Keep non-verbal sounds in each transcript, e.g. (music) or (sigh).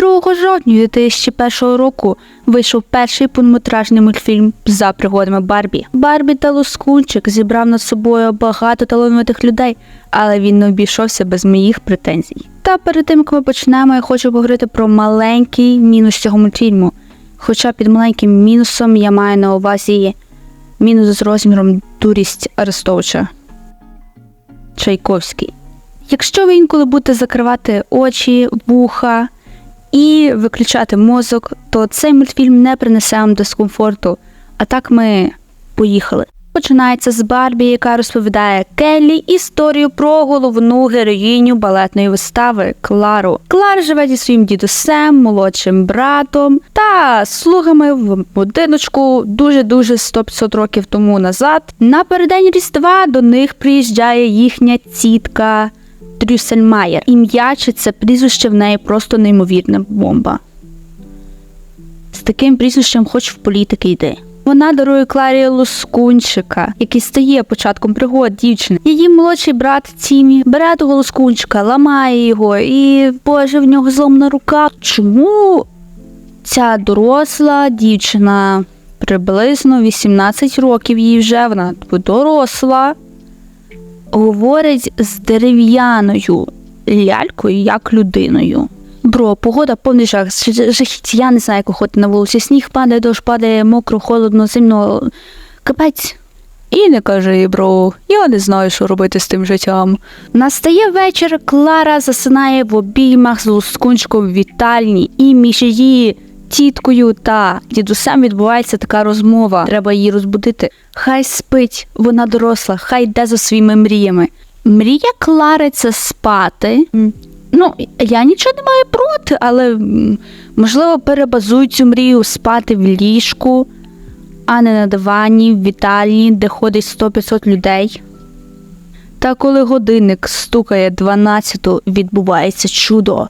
2 жовтня 2001 року вийшов перший повнометражний мультфільм за пригодами Барбі. Барбі та Лускунчик зібрав над собою багато талановитих людей, але він не обійшовся без моїх претензій. Та перед тим як ми почнемо, я хочу поговорити про маленький мінус цього мультфільму. Хоча під маленьким мінусом я маю на увазі мінус з розміром дурість Арестовича. Чайковський. Якщо ви інколи будете закривати очі, вуха і виключати мозок, то цей мультфільм не принесе вам дискомфорту. А так ми поїхали. Починається з Барбі, яка розповідає Келлі історію про головну героїню балетної вистави Клару. Клара живе зі своїм дідусем, молодшим братом та слугами в будиночку дуже дуже 100-500 років тому назад. Напередодні Різдва до них приїжджає їхня тітка Трюсельмаєр. Ім'я чи це прізвище в неї просто неймовірна бомба. З таким прізвищем хоч в політики йди. Вона дарує Кларі лоскунчика, який стає початком пригод дівчини. Її молодший брат Тімі бере того лоскунчика, ламає його, і боже, в нього зломана рука. Чому ця доросла дівчина приблизно 18 років їй вже вона доросла, говорить з дерев'яною лялькою як людиною. Бро, погода повний жах. Жахіття, я не знаю, як виходити на вулицю. Сніг падає, дощ падає, мокро, холодно, зимно. Капець. І не кажи, бро, я не знаю, що робити з тим життям. Настає вечір, Клара засинає в обіймах з лускунчиком вітальні, і між її тіткою та дідусем відбувається така розмова. Треба її розбудити. Хай спить, вона доросла, хай йде за своїми мріями. Мрія Клари це спати. Ну, я нічого не маю проти, але можливо перебазуй цю мрію спати в ліжку, а не на дивані, в вітальні, де ходить 100-500 людей. Та коли годинник стукає 12, відбувається чудо.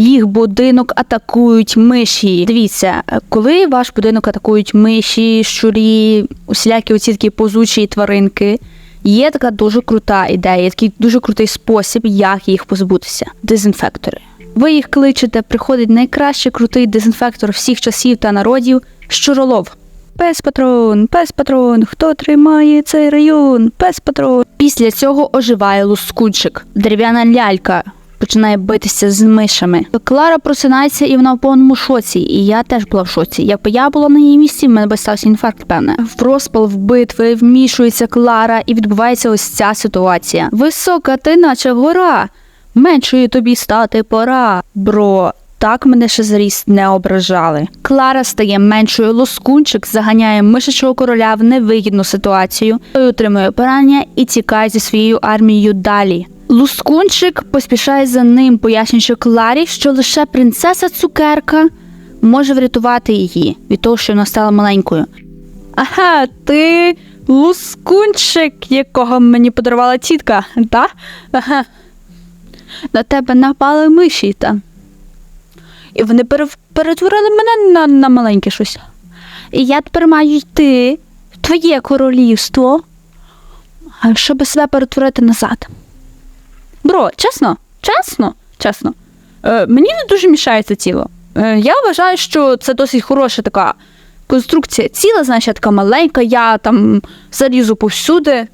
Їх будинок атакують миші. Дивіться, коли ваш будинок атакують миші, щурі, усілякі оці такі позучі тваринки, є така дуже крута ідея, такий дуже крутий спосіб, як їх позбутися. Дезінфектори. Ви їх кличете, приходить найкращий крутий дезінфектор всіх часів та народів щуролов. Пес патрон, пес патрон, хто тримає цей район? Пес патрон. Після цього оживає лускунчик, дерев'яна лялька. Починає битися з мишами. Клара просинається і вона в повному шоці. І я теж була в шоці. Якби я була на її місці, в мене би стався інфаркт, певне. В розпал в битви вмішується Клара, і відбувається ось ця ситуація. Висока ти, наче гора. Меншою тобі стати пора, бро. Так мене ще за не ображали. Клара стає меншою, лоскунчик заганяє мишачого короля в невигідну ситуацію, той отримує поранення і тікає зі своєю армією далі. Лускунчик поспішає за ним, пояснюючи Кларі, що лише принцеса цукерка може врятувати її від того, що вона стала маленькою. Ага, ти лускунчик, якого мені подарувала тітка, так? Ага. На тебе напали миші, та. І вони перетворили мене на, на маленьке щось. І я тепер маю йти в твоє королівство, щоб себе перетворити назад. Бро, чесно, чесно, чесно. Е, мені не дуже мішає це тіло. Е, я вважаю, що це досить хороша така конструкція тіла, знаєш, я така маленька, я там залізу повсюди.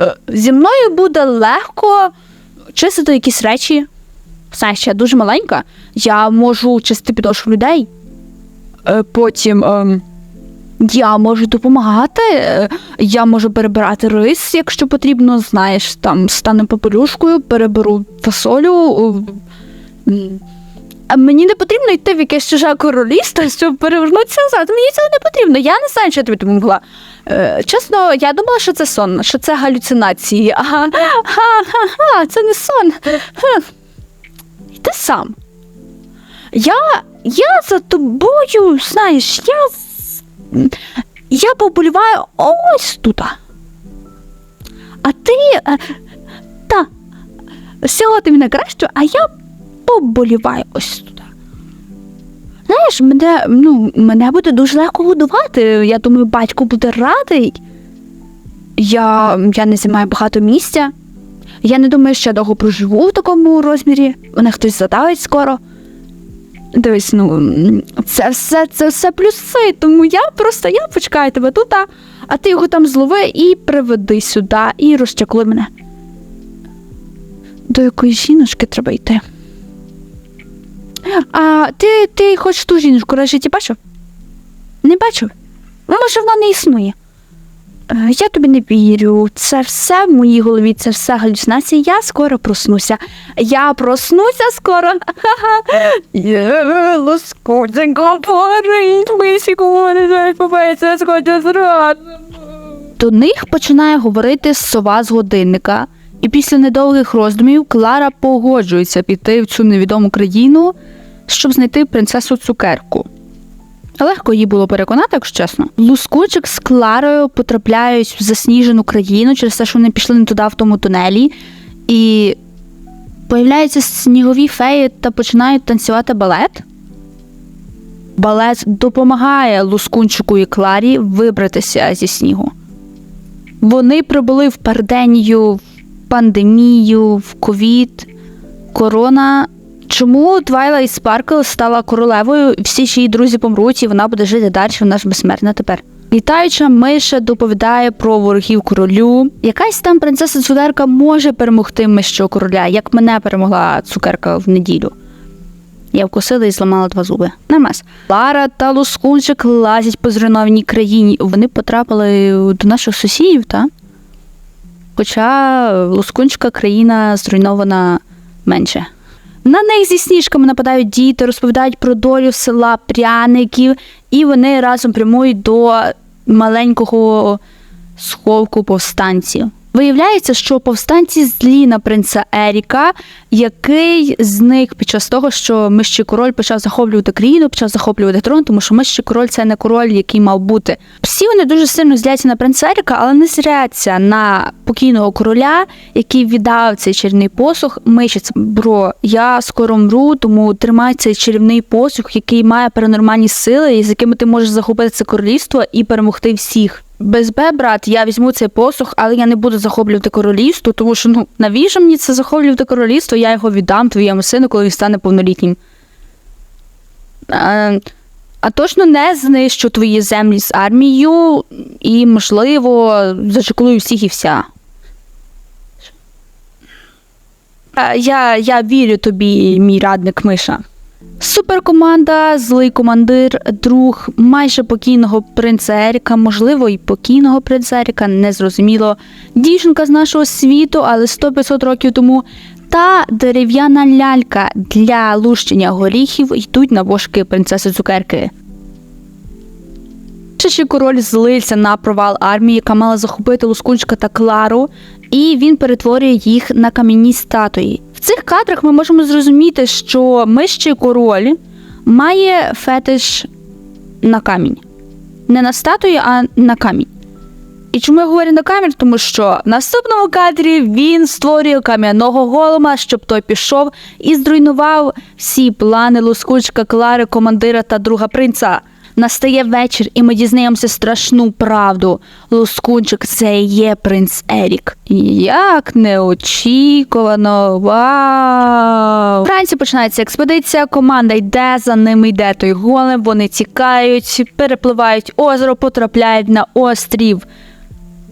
Е, зі мною буде легко чистити якісь речі. Знаєш, я дуже маленька, я можу чистити підошву людей. Е, потім ем, я можу допомагати, е, я можу перебирати рис, якщо потрібно, знаєш, там стану попелюшкою, переберу фасолю. е. А мені не потрібно йти в якесь чуже королівство, щоб перевернутися назад. Мені цього не потрібно. Я не знаю, що я тобі допомогла. Е, чесно, я думала, що це сон, що це галюцинації. (laughs) Ага, ага, ага, це не сон. Ха. Йди сам. Я, я за тобою, знаєш, я, я поболіваю ось тут. А ти. е, Та, ти мене краще, а я поболіваю ось тут. Знаєш, мене, ну, мене буде дуже легко годувати. Я думаю, батько буде радий. Я, я не займаю багато місця. Я не думаю, що я довго проживу в такому розмірі. Мене хтось задавить скоро. Дивись, ну це все, це все плюси. Тому я просто я почекаю тебе тут, а, ти його там злови і приведи сюди, і розчаклуй мене. До якої жіночки треба йти? А ти, ти хочеш ту жіночку на бачив? Не бачив? Може, вона не існує. Е, Я тобі не вірю. Це все в моїй голові, це все галюцинації. Я скоро проснуся. Я проснуся скоро. (laughs) До них починає говорити сова з годинника, і після недовгих роздумів Клара погоджується піти в цю невідому країну, щоб знайти принцесу цукерку. Легко її було переконати, якщо чесно. Лускунчик з Кларою потрапляють в засніжену країну через те, що вони пішли не туди в тому тунелі, і появляються снігові феї та починають танцювати балет. Балет допомагає Лускунчику і Кларі вибратися зі снігу. Вони прибули в пандемію, в пандемію, в ковід, корона. Чому Твайлайт Спаркл стала королевою, всі ж її друзі помруть, і вона буде жити далі, вона ж безсмертна тепер. Літаюча миша доповідає про ворогів королю. Якась там принцеса цукерка може перемогти мищого короля, як мене перемогла цукерка в неділю. Я вкусила і зламала два зуби. Нормас. Лара та Лускунчик лазять по зруйнованій країні. Вони потрапили до наших сусідів, та? Хоча Лускунчика країна зруйнована менше. На них зі сніжками нападають діти, розповідають про долю села пряників, і вони разом прямують до маленького сховку повстанців. Виявляється, що повстанці злі на принца Еріка, який зник під час того, що мищий король почав захоплювати країну, почав захоплювати трон, тому що мищий король це не король, який мав бути. Всі вони дуже сильно зляться на принца Еріка, але не зряться на покійного короля, який віддав цей чарівний посух. Мишець, бро, я скоро мру, тому тримай цей чарівний посух, який має паранормальні сили, і з якими ти можеш захопити це королівство і перемогти всіх. Без Б, брат, я візьму цей посух, але я не буду захоплювати королівство, тому що ну навіщо мені це захоплювати королівство? Я його віддам твоєму сину, коли він стане повнолітнім. А, а точно не знищу твої землі з армією і, можливо, зачеклую всіх і вся. Я, я вірю тобі, мій радник Миша. Суперкоманда, злий командир, друг майже покійного принца Еріка, можливо, і покійного принца Еріка, незрозуміло. Дівчинка з нашого світу, але 100-500 років тому. Та дерев'яна лялька для лущення горіхів йдуть на вошки принцеси цукерки. Чеші король злився на провал армії, яка мала захопити Лускунчика та Клару, і він перетворює їх на кам'яні статуї. Цих кадрах ми можемо зрозуміти, що мищий король має фетиш на камінь. Не на статуї, а на камінь. І чому я говорю на камінь? Тому що в наступному кадрі він створює кам'яного голома, щоб той пішов і зруйнував всі плани Лускучка, Клари, командира та друга принца. Настає вечір, і ми дізнаємося страшну правду. Лускунчик це є принц Ерік. Як неочікувано. Вау! Вранці починається експедиція, команда йде, за ними йде той голем, вони тікають, перепливають озеро, потрапляють на острів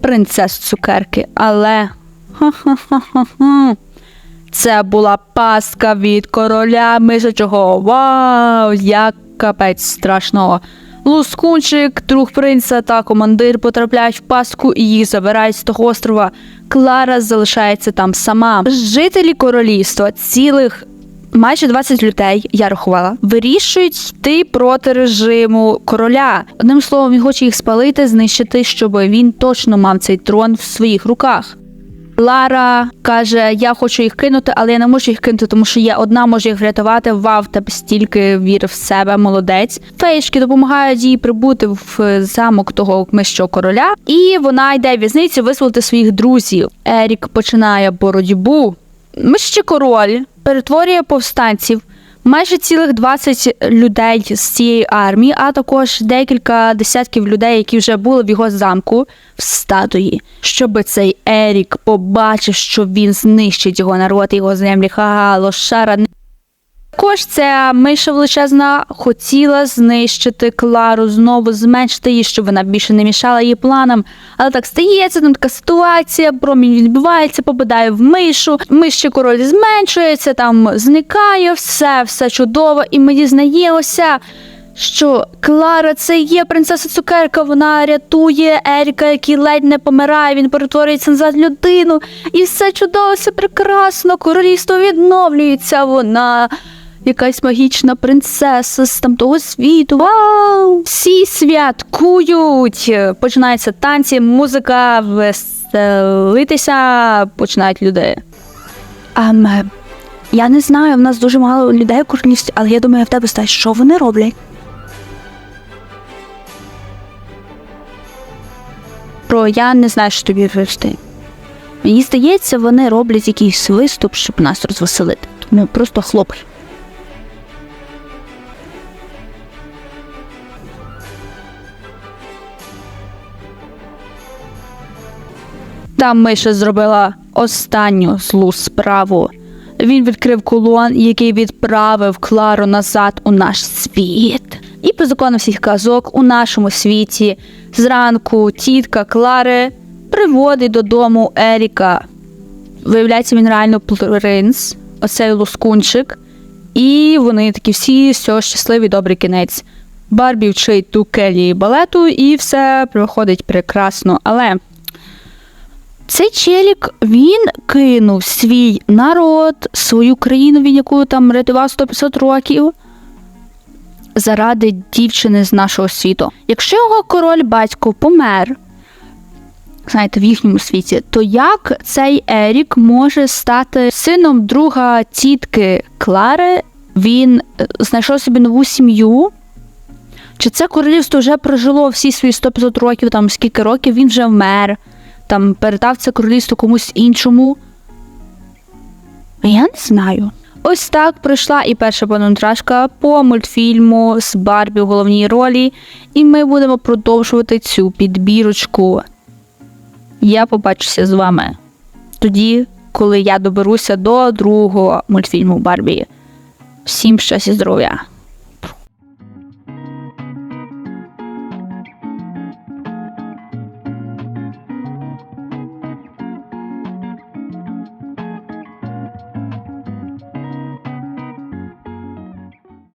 принцес цукерки, але. Це була паска від короля мишачого. Вау! Як капець страшного. Лускунчик, друг принца та командир потрапляють в пастку і їх забирають з того острова. Клара залишається там сама. Жителі королівства цілих. Майже 20 людей, я рахувала, вирішують йти проти режиму короля. Одним словом, він хоче їх спалити, знищити, щоб він точно мав цей трон в своїх руках. Лара каже: Я хочу їх кинути, але я не можу їх кинути, тому що я одна можу їх врятувати. Вав тебе стільки віри в себе, молодець. Феєшки допомагають їй прибути в замок того мищого короля, і вона йде в в'язницю визволити своїх друзів. Ерік починає боротьбу. Мище король перетворює повстанців. Майже цілих 20 людей з цієї армії, а також декілька десятків людей, які вже були в його замку, в статуї, щоби цей Ерік побачив, що він знищить його народ, його землі. Ха, лошара. Також ця миша величезна хотіла знищити Клару, знову зменшити її, щоб вона більше не мішала її планам. Але так стається, там така ситуація, промінь відбувається, попадає в мишу, миші король зменшується, там зникає все, все чудово, і ми дізнаємося. Що Клара це є принцеса цукерка, вона рятує Еріка, який ледь не помирає, він перетворюється назад людину, і все чудово, все прекрасно, королівство відновлюється, вона якась магічна принцеса з тамтого світу. Вау! Всі святкують. Починаються танці, музика, веселитися починають люди. Ам, е, я не знаю, в нас дуже мало людей у королівстві, але я думаю, в тебе стає, що вони роблять? Про я не знаю, що тобі відповісти. Мені здається, вони роблять якийсь виступ, щоб нас розвеселити. Тому просто хлопай. Там Миша зробила останню злу справу. Він відкрив кулон, який відправив Клару назад у наш світ. І по закону всіх казок у нашому світі зранку тітка Клари приводить додому Еріка. Виявляється, він реально принц, оцей лускунчик. І вони такі всі все щасливі, добрий кінець. Барбі вчить ту келі балету, і все проходить прекрасно. Але цей челік він кинув свій народ, свою країну, від яку там рятував 100-500 років. Заради дівчини з нашого світу. Якщо його король батько помер, знаєте, в їхньому світі, то як цей Ерік може стати сином друга тітки Клари? Він е, знайшов собі нову сім'ю. Чи це королівство вже прожило всі свої 100-500 років, там скільки років він вже вмер, там передав це королівство комусь іншому? Я не знаю. Ось так пройшла і перша повнометражка по мультфільму з Барбі у головній ролі, і ми будемо продовжувати цю підбірочку. Я побачуся з вами тоді, коли я доберуся до другого мультфільму Барбі. Всім щастя здоров'я!